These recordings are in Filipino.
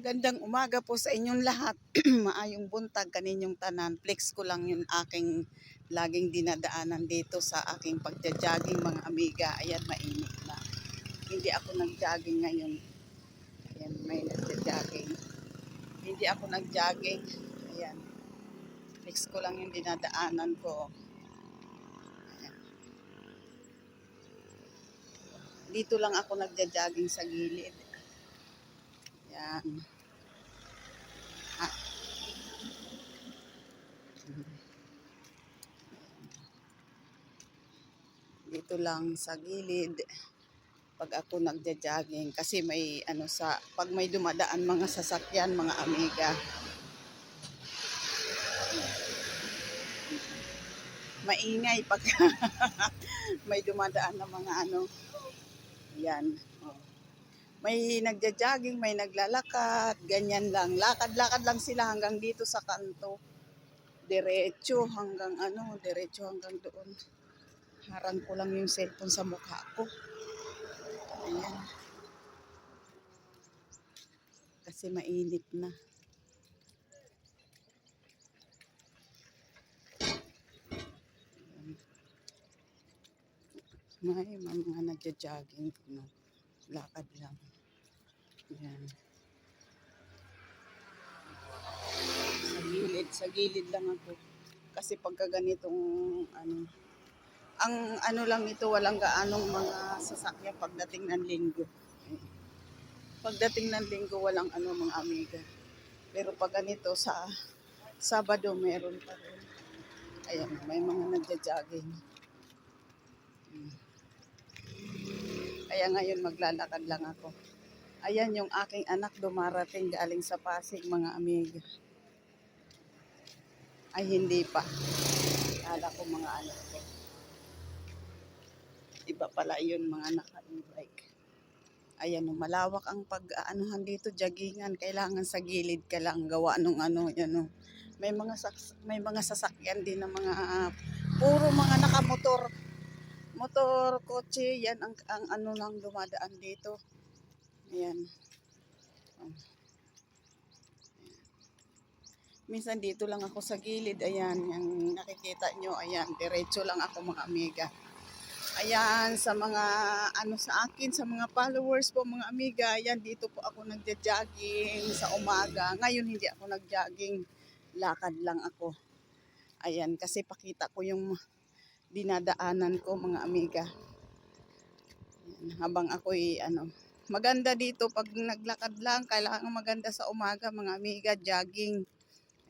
Magandang umaga po sa inyong lahat. Maayong buntag kaninyong tanan. Flex ko lang yung aking laging dinadaanan dito sa aking pagja-jogging mga amiga. Ayan, mainit na. Hindi ako nag-jogging ngayon. Ayan, may nagja-jogging. Hindi ako nag-jogging. Ayan. Flex ko lang yung dinadaanan ko. Ayan. Dito lang ako nagja-jogging sa gilid. Yan. Ah. Dito lang sa gilid pag ako nagja-jogging kasi may ano sa pag may dumadaan mga sasakyan mga amiga maingay pag may dumadaan na mga ano yan may nagja-jogging, may naglalakad, ganyan lang. Lakad-lakad lang sila hanggang dito sa kanto. Diretso hanggang ano, diretso hanggang doon. Harang ko lang yung cellphone sa mukha ko. Ayan. Kasi mainit na. May mga nagja-jogging. No? Lakad lang. Yan. Sa gilid, sa gilid lang ako. Kasi pagka ganitong ano, ang ano lang ito, walang gaanong mga sasakyan pagdating ng linggo. Pagdating ng linggo, walang ano mga amiga. Pero pag ganito sa Sabado, meron pa rin. Ayan, may mga nagja-jogging. Hmm. Kaya ngayon maglalakad lang ako. Ayan yung aking anak dumarating galing sa Pasig, mga amiga. Ay, hindi pa. Kala ko mga anak ko. Iba pala yun, mga naka-e-bike. Ayan, malawak ang pag-aanuhan dito, jaggingan. Kailangan sa gilid ka lang gawa nung ano, yan no. May mga may mga sasakyan din na mga ah, puro mga nakamotor. Motor, kotse, yan ang, ang ano lang dumadaan dito. Ayan. Minsan dito lang ako sa gilid. Ayan, yung nakikita nyo. Ayan, diretso lang ako mga amiga. Ayan, sa mga ano sa akin, sa mga followers po mga amiga. Ayan, dito po ako nagja-jogging sa umaga. Ngayon hindi ako nag-jogging. Lakad lang ako. Ayan, kasi pakita ko yung dinadaanan ko mga amiga. Habang ako'y ano, maganda dito pag naglakad lang, kailangan maganda sa umaga mga amiga, jogging.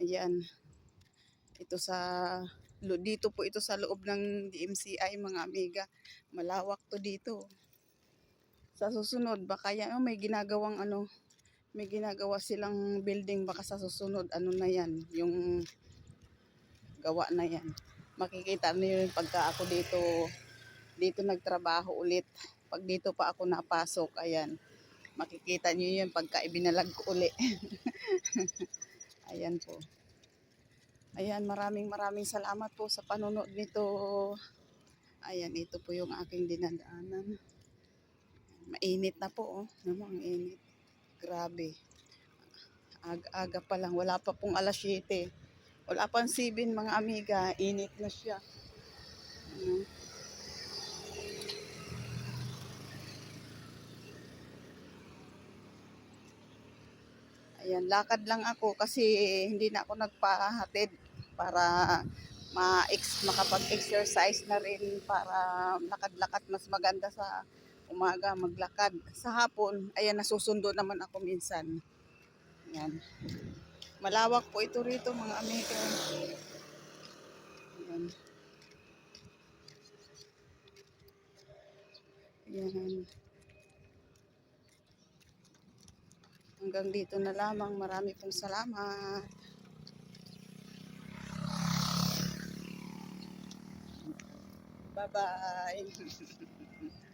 Ayan. Ito sa dito po ito sa loob ng DMCI mga amiga. Malawak to dito. Sa susunod baka yan oh, may ginagawang ano may ginagawa silang building baka sa susunod ano na yan yung gawa na yan makikita niyo yung pagka ako dito dito nagtrabaho ulit. Pag dito pa ako napasok ayan makikita niyo yun pagka ibinalag ko uli ayan po. Ayan maraming maraming salamat po sa panonood nito. Ayan ito po yung aking dinadaanan. Mainit na po oh. Namang init. Grabe. Aga-aga pa lang. Wala pa pong alas 7 wala pang 7 mga amiga init na siya ano Ayan, lakad lang ako kasi hindi na ako nagpahatid para ma makapag-exercise na rin para lakad-lakad mas maganda sa umaga maglakad. Sa hapon, ayan nasusundo naman ako minsan. Ayan. Malawak po ito rito mga amiga. Ayan. Ayan. Hanggang dito na lamang. Marami pong salamat. Bye-bye.